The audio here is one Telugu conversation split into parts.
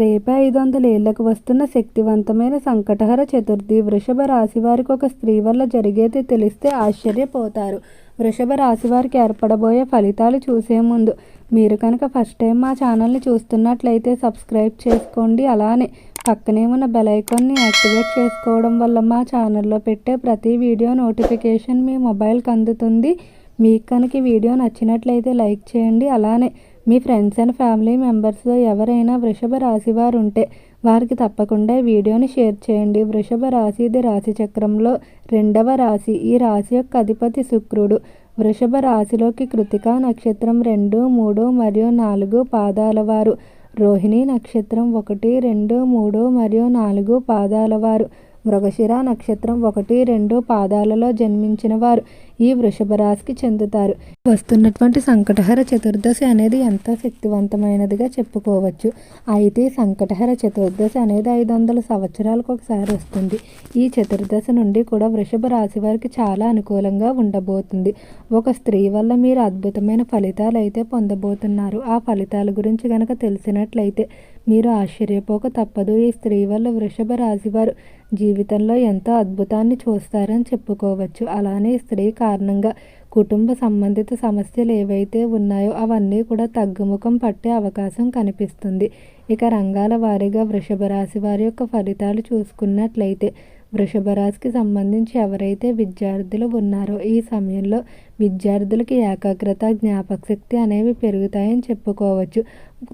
రేపే ఐదు వందల ఏళ్ళకు వస్తున్న శక్తివంతమైన సంకటహర చతుర్థి వృషభ రాశి వారికి ఒక స్త్రీ వల్ల జరిగేది తెలిస్తే ఆశ్చర్యపోతారు. వృషభ రాశి వారికి ఏర్పడబోయే ఫలితాలు చూసే ముందు మీరు కనుక ఫస్ట్ టైం మా ఛానల్ని చూస్తున్నట్లయితే సబ్స్క్రైబ్ చేసుకోండి. అలానే పక్కనే ఉన్న బెల్ ఐకాన్ని యాక్టివేట్ చేసుకోవడం వల్ల మా ఛానల్లో పెట్టే ప్రతి వీడియో నోటిఫికేషన్ మీ మొబైల్కి అందుతుంది. మీకు కనుక వీడియో నచ్చినట్లయితే లైక్ చేయండి. అలానే మీ ఫ్రెండ్స్ అండ్ ఫ్యామిలీ మెంబర్స్ ఎవరైనా వృషభ రాశి వారు ఉంటే వారికి తప్పకుండా వీడియోని షేర్ చేయండి. వృషభ రాశి ఇది రాశి చక్రంలో రెండవ రాశి. ఈ రాశి యొక్క అధిపతి శుక్రుడు. వృషభ రాశిలోకి కృతికా నక్షత్రం రెండు మూడు మరియు నాలుగు పాదాల వారు. రోహిణి నక్షత్రం ఒకటి రెండు మూడు మరియు నాలుగు పాదాల వారు. మృగశిర నక్షత్రం ఒకటి రెండు పాదాలలో జన్మించిన వారు. ఈ వృషభ రాశికి చెందుతారు. వస్తున్నటువంటి సంకటహర చతుర్దశి అనేది ఎంతో శక్తివంతమైనదిగా చెప్పుకోవచ్చు. అయితే సంకటహర చతుర్దశి అనేది ఐదు వందల సంవత్సరాలకు ఒకసారి వస్తుంది. ఈ చతుర్దశి నుండి కూడా వృషభ రాశి వారికి చాలా అనుకూలంగా ఉండబోతుంది. ఒక స్త్రీ వల్ల మీరు అద్భుతమైన ఫలితాలు అయితే పొందబోతున్నారు. ఆ ఫలితాల గురించి కనుక తెలిసినట్లయితే మీరు ఆశ్చర్యపోక తప్పదు. ఈ స్త్రీ వల్ల వృషభ రాశి వారు జీవితంలో ఎంతో అద్భుతాన్ని చూస్తారని చెప్పుకోవచ్చు. అలానే స్త్రీ కారణంగా కుటుంబ సంబంధిత సమస్యలు ఏవైతే ఉన్నాయో అవన్నీ కూడా తగ్గుముఖం పట్టే అవకాశం కనిపిస్తుంది. ఇక రంగాల వారీగా వృషభ రాశి వారి యొక్క ఫలితాలు చూసుకున్నట్లయితే వృషభ రాశికి సంబంధించి ఎవరైతే విద్యార్థులు ఉన్నారో ఈ సమయంలో విద్యార్థులకి ఏకాగ్రత జ్ఞాపక శక్తి అనేవి పెరుగుతాయని చెప్పుకోవచ్చు.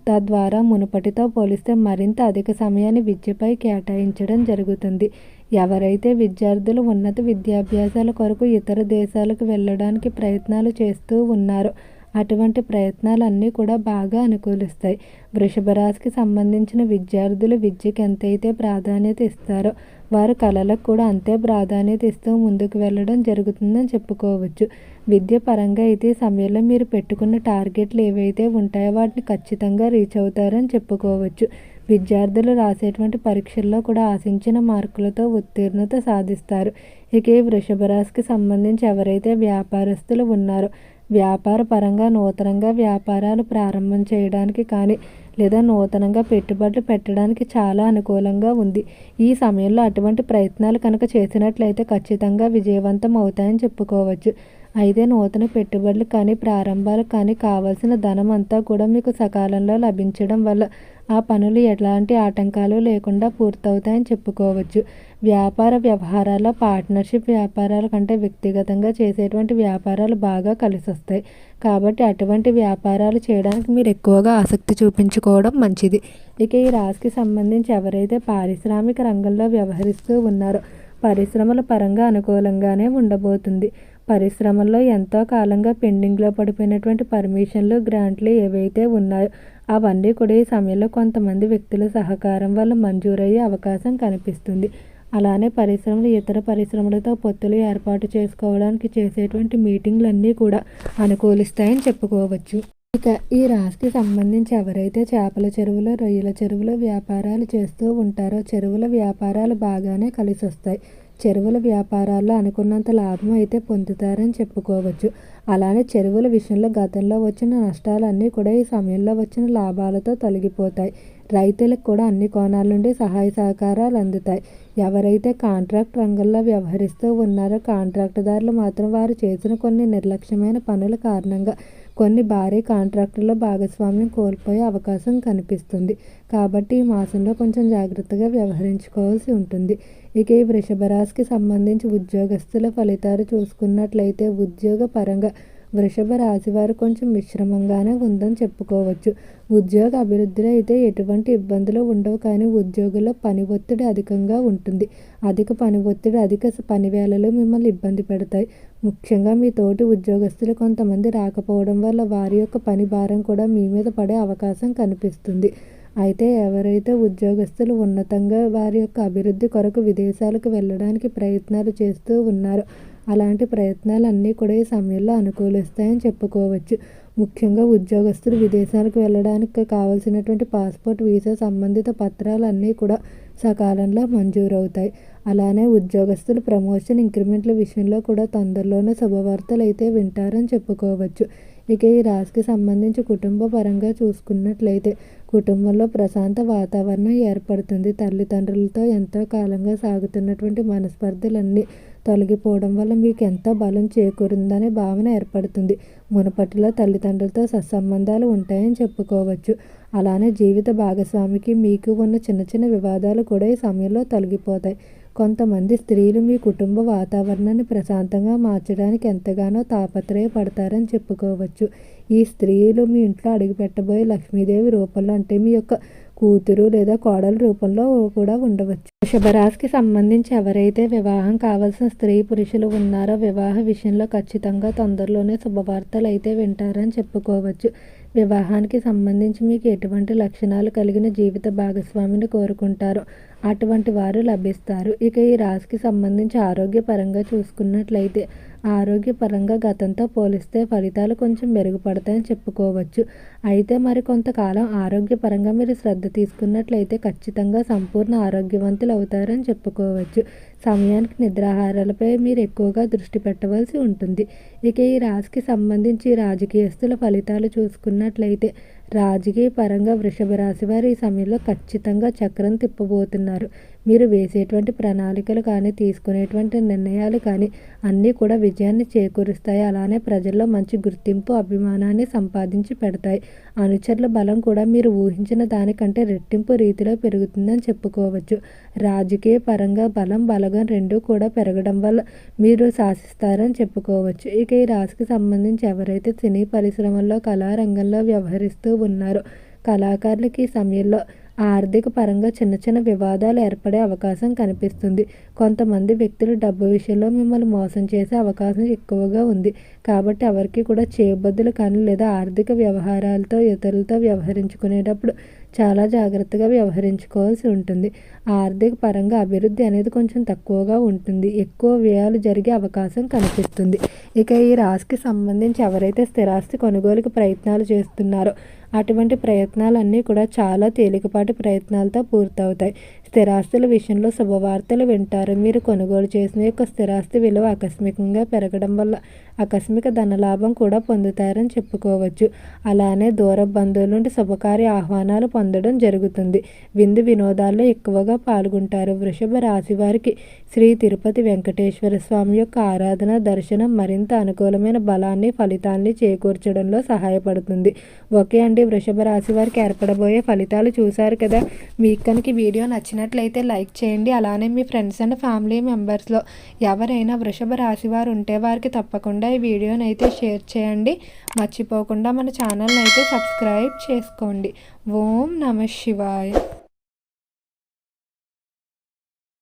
తద్వారా మునుపటితో పోలిస్తే మరింత అధిక సమయాన్ని విద్యపై కేటాయించడం జరుగుతుంది. ఎవరైతే విద్యార్థులు ఉన్నత విద్యాభ్యాసాల కొరకు ఇతర దేశాలకు వెళ్ళడానికి ప్రయత్నాలు చేస్తూ ఉన్నారో అటువంటి ప్రయత్నాలన్నీ కూడా బాగా అనుకూలిస్తాయి. వృషభ రాశికి సంబంధించిన విద్యార్థులు విద్యకి ఎంతైతే ప్రాధాన్యత ఇస్తారో వారు కళలకు కూడా అంతే ప్రాధాన్యత ఇస్తూ ముందుకు వెళ్ళడం జరుగుతుందని చెప్పుకోవచ్చు. విద్య పరంగా అయితే సమయంలో మీరు పెట్టుకున్న టార్గెట్లు ఏవైతే ఉంటాయో వాటిని ఖచ్చితంగా రీచ్ అవుతారని చెప్పుకోవచ్చు. విద్యార్థులు రాసేటువంటి పరీక్షల్లో కూడా ఆశించిన మార్కులతో ఉత్తీర్ణత సాధిస్తారు. ఇక ఈ వృషభ రాశికి సంబంధించి ఎవరైతే వ్యాపారస్తులు ఉన్నారో వ్యాపార పరంగా నూతనంగా వ్యాపారాలు ప్రారంభం చేయడానికి కానీ లేదా నూతనంగా పెట్టుబడులు పెట్టడానికి చాలా అనుకూలంగా ఉంది. ఈ సమయంలో అటువంటి ప్రయత్నాలు కనుక చేసినట్లయితే ఖచ్చితంగా విజయవంతం అవుతాయని చెప్పుకోవచ్చు. అయితే నూతన పెట్టుబడులు కానీ ప్రారంభాలు కానీ కావాల్సిన ధనం అంతా కూడా మీకు సకాలంలో లభించడం వల్ల ఆ పనులు ఎలాంటి ఆటంకాలు లేకుండా పూర్తవుతాయని చెప్పుకోవచ్చు. వ్యాపార వ్యవహారాల పార్ట్నర్షిప్ వ్యాపారాల కంటే వ్యక్తిగతంగా చేసేటువంటి వ్యాపారాలు బాగా కలిసి వస్తాయి కాబట్టి అటువంటి వ్యాపారాలు చేయడానికి మీరు ఎక్కువగా ఆసక్తి చూపించుకోవడం మంచిది. ఇక ఈ రాశికి సంబంధించి ఎవరైతే పారిశ్రామిక రంగంలో వ్యవహరిస్తూ ఉన్నారో పరిశ్రమల పరంగా అనుకూలంగానే ఉండబోతుంది. పరిశ్రమల్లో ఎంతో కాలంగా పెండింగ్లో పడిపోయినటువంటి పర్మిషన్లు గ్రాంట్లు ఏవైతే ఉన్నాయో అవన్నీ కూడా ఈ సమయంలో కొంతమంది వ్యక్తుల సహకారం వల్ల మంజూరయ్యే అవకాశం కనిపిస్తుంది. అలానే పరిశ్రమలు ఇతర పరిశ్రమలతో పొత్తులు ఏర్పాటు చేసుకోవడానికి చేసేటువంటి మీటింగ్లన్నీ కూడా అనుకూలిస్తాయని చెప్పుకోవచ్చు. ఇక ఈ రాశికి సంబంధించి ఎవరైతే చేపల చెరువులు రొయ్యల చెరువులు వ్యాపారాలు చేస్తూ ఉంటారో చెరువుల వ్యాపారాలు బాగానే కలిసి వస్తాయి చెరువుల వ్యాపారాల్లో అనుకున్నంత లాభం అయితే పొందుతారని చెప్పుకోవచ్చు. అలానే చెరువుల విషయంలో గతంలో వచ్చిన నష్టాలన్నీ కూడా ఈ సమయంలో వచ్చిన లాభాలతో తొలగిపోతాయి. రైతులకు కూడా అన్ని కోణాల నుండి సహాయ సహకారాలు అందుతాయి. ఎవరైతే కాంట్రాక్ట్ రంగంలో వ్యవహరిస్తూ ఉన్నారో కాంట్రాక్టుదారులు మాత్రం వారు చేసిన కొన్ని నిర్లక్ష్యమైన పనుల కారణంగా కొన్ని భారీ కాంట్రాక్టుల్లో భాగస్వామ్యం కోల్పోయే అవకాశం కనిపిస్తుంది. కాబట్టి ఈ మాసంలో కొంచెం జాగ్రత్తగా వ్యవహరించుకోవాల్సి ఉంటుంది. ఇక ఈ వృషభ రాశికి సంబంధించి ఉద్యోగస్తుల ఫలితాలు చూసుకున్నట్లయితే ఉద్యోగ పరంగా వృషభ రాశి వారు కొంచెం మిశ్రమంగానే ఉందని చెప్పుకోవచ్చు. ఉద్యోగ అభివృద్ధిలో అయితే ఎటువంటి ఇబ్బందులు ఉండవు కానీ ఉద్యోగుల్లో పని ఒత్తిడి అధికంగా ఉంటుంది. అధిక పని ఒత్తిడి అధిక పనివేళలు మిమ్మల్ని ఇబ్బంది పెడతాయి. ముఖ్యంగా మీ తోటి ఉద్యోగస్తులు కొంతమంది రాకపోవడం వల్ల వారి యొక్క పని భారం కూడా మీ మీద పడే అవకాశం కనిపిస్తుంది. అయితే ఎవరైతే ఉద్యోగస్తులు ఉన్నతంగా వారి యొక్క అభివృద్ధి కొరకు విదేశాలకు వెళ్ళడానికి ప్రయత్నాలు చేస్తూ ఉన్నారో అలాంటి ప్రయత్నాలన్నీ కూడా ఈ సమయంలో అనుకూలిస్తాయని చెప్పుకోవచ్చు. ముఖ్యంగా ఉద్యోగస్తులు విదేశాలకు వెళ్ళడానికి కావాల్సినటువంటి పాస్పోర్ట్ వీసా సంబంధిత పత్రాలన్నీ కూడా సకాలంలో మంజూరవుతాయి. అలానే ఉద్యోగస్తులు ప్రమోషన్ ఇంక్రిమెంట్ల విషయంలో కూడా తొందరలోనే శుభవార్తలు అయితే వింటారని చెప్పుకోవచ్చు. ఇక ఈ రాశికి సంబంధించి కుటుంబ పరంగా చూసుకున్నట్లయితే కుటుంబంలో ప్రశాంత వాతావరణం ఏర్పడుతుంది. తల్లిదండ్రులతో ఎంతో కాలంగా సాగుతున్నటువంటి మనస్పర్ధలన్నీ తొలగిపోవడం వల్ల మీకు ఎంతో బలం చేకూరిందనే భావన ఏర్పడుతుంది. మునుపటిలో తల్లిదండ్రులతో సత్సంబంధాలు ఉంటాయని చెప్పుకోవచ్చు. అలానే జీవిత భాగస్వామికి మీకు ఉన్న చిన్న చిన్న వివాదాలు కూడా ఈ సమయంలో తొలగిపోతాయి. కొంతమంది స్త్రీలు మీ కుటుంబ వాతావరణాన్ని ప్రశాంతంగా మార్చడానికి ఎంతగానో తాపత్రయపడతారని చెప్పుకోవచ్చు. ఈ స్త్రీలు మీ ఇంట్లో అడుగుపెట్టబోయే లక్ష్మీదేవి రూపంలో అంటే మీ యొక్క కూతురు లేదా కోడల రూపంలో కూడా ఉండవచ్చు. వృషభరాశికి సంబంధించి ఎవరైతే వివాహం కావాల్సిన స్త్రీ పురుషులు ఉన్నారో వివాహ విషయంలో ఖచ్చితంగా తొందరలోనే శుభవార్తలు అయితే వింటారని చెప్పుకోవచ్చు. వివాహానికి సంబంధించి మీకు ఎటువంటి లక్షణాలు కలిగిన జీవిత భాగస్వామిని కోరుకుంటారో అటువంటి వారు లభిస్తారు. ఇక ఈ రాశికి సంబంధించి ఆరోగ్యపరంగా చూసుకున్నట్లయితే ఆరోగ్యపరంగా గతంతో పోలిస్తే ఫలితాలు కొంచెం మెరుగుపడతాయని చెప్పుకోవచ్చు. అయితే మరి కొంతకాలం ఆరోగ్యపరంగా మీరు శ్రద్ధ తీసుకున్నట్లయితే ఖచ్చితంగా సంపూర్ణ ఆరోగ్యవంతులు అవుతారని చెప్పుకోవచ్చు. సమయానికి నిద్రాహారాలపై మీరు ఎక్కువగా దృష్టి పెట్టవలసి ఉంటుంది. ఇక ఈ రాశికి సంబంధించి రాజకీయస్తుల ఫలితాలు చూసుకున్నట్లయితే రాజకీయ పరంగా వృషభ రాశి వారు ఈ సమయంలో ఖచ్చితంగా చక్రం తిప్పబోతున్నారు. మీరు వేసేటువంటి ప్రణాళికలు కానీ తీసుకునేటువంటి నిర్ణయాలు కానీ అన్నీ కూడా విజయాన్ని చేకూరుస్తాయి. అలానే ప్రజల్లో మంచి గుర్తింపు అభిమానాన్ని సంపాదించి పెడతాయి. అనుచరుల బలం కూడా మీరు ఊహించిన దానికంటే రెట్టింపు రీతిలో పెరుగుతుందని చెప్పుకోవచ్చు. రాజకీయ పరంగా బలం బలగం రెండూ కూడా పెరగడం వల్ల మీరు శాసిస్తారని చెప్పుకోవచ్చు. ఇక ఈ రాశికి సంబంధించి ఎవరైతే సినీ పరిశ్రమల్లో కళారంగంలో వ్యవహరిస్తూ ఉన్నారు. కళాకారులకి ఈ సమయంలో ఆర్థిక పరంగా చిన్న చిన్న వివాదాలు ఏర్పడే అవకాశం కనిపిస్తుంది. కొంతమంది వ్యక్తులు డబ్బు విషయంలో మిమ్మల్ని మోసం చేసే అవకాశం ఎక్కువగా ఉంది. కాబట్టి ఎవరికి కూడా చేయబద్దులు కానీ లేదా ఆర్థిక వ్యవహారాలతో ఇతరులతో వ్యవహరించుకునేటప్పుడు చాలా జాగ్రత్తగా వ్యవహరించుకోవాల్సి ఉంటుంది. ఆర్థిక పరంగా అభివృద్ధి అనేది కొంచెం తక్కువగా ఉంటుంది. ఎక్కువ వ్యయాలు జరిగే అవకాశం కనిపిస్తుంది. ఇక ఈ రాశికి సంబంధించి ఎవరైతే స్థిరాస్తి కొనుగోలుకు ప్రయత్నాలు చేస్తున్నారో అటువంటి ప్రయత్నాలన్నీ కూడా చాలా తేలికపాటి ప్రయత్నాలతో పూర్తవుతాయి. స్థిరాస్తుల విషయంలో శుభవార్తలు వింటారు. మీరు కొనుగోలు చేసిన యొక్క స్థిరాస్తి విలువ ఆకస్మికంగా పెరగడం వల్ల ఆకస్మిక ధనలాభం కూడా పొందుతారని చెప్పుకోవచ్చు. అలానే దూర బంధువుల నుండి శుభకార్య ఆహ్వానాలు పొందడం జరుగుతుంది. విందు వినోదాల్లో ఎక్కువగా పాల్గొంటారు. వృషభ రాశి వారికి శ్రీ తిరుపతి వెంకటేశ్వర స్వామి యొక్క ఆరాధన దర్శనం మరింత అనుకూలమైన బలాన్ని ఫలితాన్ని చేకూర్చడంలో సహాయపడుతుంది. ఓకే అండి. వృషభ రాశి వారికి ఏర్పడబోయే ఫలితాలు చూశారు కదా? మీకు కనుక వీడియో నచ్చినట్లయితే లైక్ చేయండి. అలానే మీ ఫ్రెండ్స్ అండ్ ఫ్యామిలీ మెంబర్స్లో ఎవరైనా వృషభ రాశి వారు ఉంటే వారికి తప్పకుండా ఈ వీడియోని అయితే షేర్ చేయండి. మర్చిపోకుండా మన ఛానల్ని అయితే సబ్స్క్రైబ్ చేసుకోండి. ఓం నమ శివాయ.